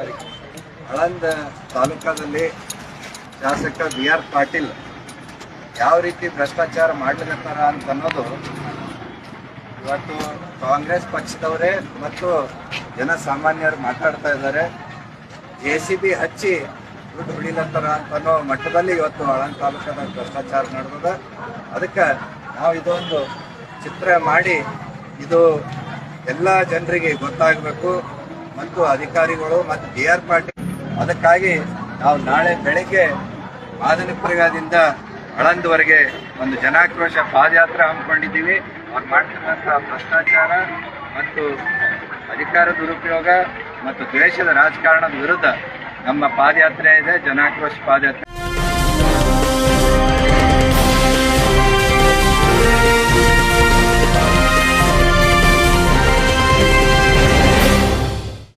ಆಳಂದ ತಾಲೂಕಾದಲ್ಲಿ ಶಾಸಕ B R Patil ಯಾವ ರೀತಿ ಭ್ರಷ್ಟಾಚಾರ ಮಾಡ್ಲಿಕತ್ತಾರ ಅಂತ ಅನ್ನೋದು ಇವತ್ತು ಕಾಂಗ್ರೆಸ್ ಪಕ್ಷದವರೇ ಮತ್ತು ಜನಸಾಮಾನ್ಯರು ಮಾತಾಡ್ತಾ ಇದ್ದಾರೆ. ಜೆ ಸಿ ಬಿ ಹಚ್ಚಿ ದುಡ್ಡು ಹೊಡಿಲತ್ತಾರ ಅಂತ ಅನ್ನೋ ಮಟ್ಟದಲ್ಲಿ ಇವತ್ತು ಹಳಂದ ತಾಲೂಕದಾಗ ಭ್ರಷ್ಟಾಚಾರ ನಡೆದದ. ಅದಕ್ಕೆ ನಾವು ಇದೊಂದು ಚಿತ್ರ ಮಾಡಿ ಇದು ಎಲ್ಲ ಜನರಿಗೆ ಗೊತ್ತಾಗಬೇಕು. ಮತ್ತು ಅಧಿಕಾರಿಗಳು ಮತ್ತು ಡಿ ಆರ್ ಪಾಟೀಲ್. ಅದಕ್ಕಾಗಿ ನಾವು ನಾಳೆ ಬೆಳಗ್ಗೆ ಮಾದನಪುರದಿಂದ ಹಳಂದವರೆಗೆ ಒಂದು ಜನಾಕ್ರೋಶ ಪಾದಯಾತ್ರೆ ಹಮ್ಮಿಕೊಂಡಿದ್ದೀವಿ. ಅವ್ರು ಮಾಡ್ತಕ್ಕಂಥ ಭ್ರಷ್ಟಾಚಾರ ಮತ್ತು ಅಧಿಕಾರ ದುರುಪಯೋಗ ಮತ್ತು ದ್ವೇಷದ ರಾಜಕಾರಣದ ವಿರುದ್ಧ ನಮ್ಮ ಪಾದಯಾತ್ರೆ ಇದೆ, ಜನಾಕ್ರೋಶ ಪಾದಯಾತ್ರೆ.